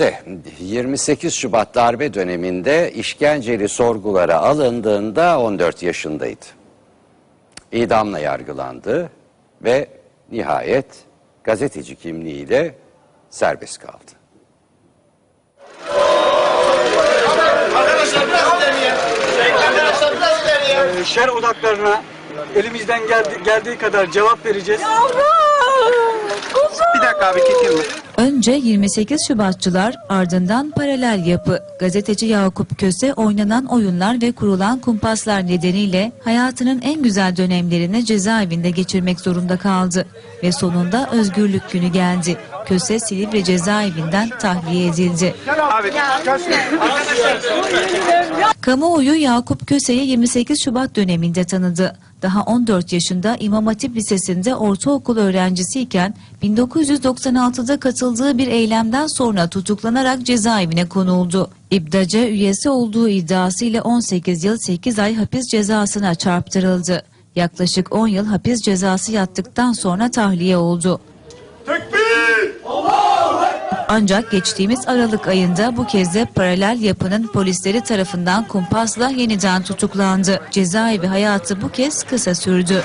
Köse 28 Şubat darbe döneminde işkenceli sorgulara alındığında 14 yaşındaydı. İdamla yargılandı ve nihayet gazeteci kimliğiyle serbest kaldı. Ee, şer odaklarına elimizden geldi, geldiği kadar cevap vereceğiz. Bir dakika abi çekilme. Önce 28 Şubatçılar ardından paralel yapı. Gazeteci Yakup Köse oynanan oyunlar ve kurulan kumpaslar nedeniyle hayatının en güzel dönemlerini cezaevinde geçirmek zorunda kaldı. Ve sonunda özgürlük günü geldi. Köse Silivri cezaevinden tahliye edildi. Abi Kamuoyu Yakup Köse'yi 28 Şubat döneminde tanıdı. Daha 14 yaşında İmam Hatip Lisesi'nde ortaokul öğrencisiyken 1996'da katıldığı bir eylemden sonra tutuklanarak cezaevine konuldu. İbdaca üyesi olduğu iddiasıyla 18 yıl 8 ay hapis cezasına çarptırıldı. Yaklaşık 10 yıl hapis cezası yattıktan sonra tahliye oldu. Ancak geçtiğimiz Aralık ayında bu kez de paralel yapının polisleri tarafından kumpasla yeniden tutuklandı. Cezaevi hayatı bu kez kısa sürdü.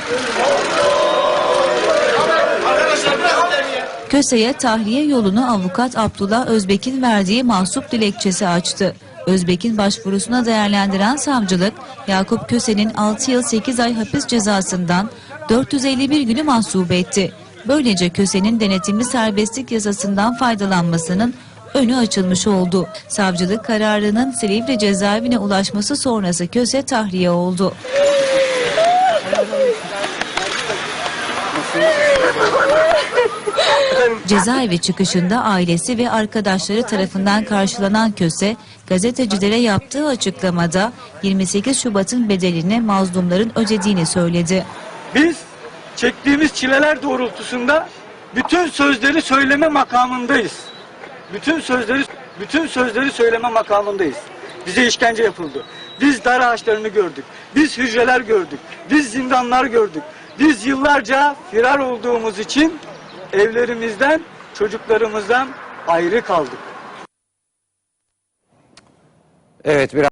Köse'ye tahliye yolunu avukat Abdullah Özbek'in verdiği mahsup dilekçesi açtı. Özbek'in başvurusuna değerlendiren savcılık, Yakup Köse'nin 6 yıl 8 ay hapis cezasından 451 günü mahsup etti. Böylece Köse'nin denetimli serbestlik yasasından faydalanmasının önü açılmış oldu. Savcılık kararının Silivri cezaevine ulaşması sonrası Köse tahliye oldu. Cezaevi çıkışında ailesi ve arkadaşları tarafından karşılanan Köse, gazetecilere yaptığı açıklamada 28 Şubat'ın bedelini mazlumların ödediğini söyledi. Biz çektiğimiz çileler doğrultusunda bütün sözleri söyleme makamındayız. Bütün sözleri bütün sözleri söyleme makamındayız. Bize işkence yapıldı. Biz dar ağaçlarını gördük. Biz hücreler gördük. Biz zindanlar gördük. Biz yıllarca firar olduğumuz için evlerimizden, çocuklarımızdan ayrı kaldık. Evet biraz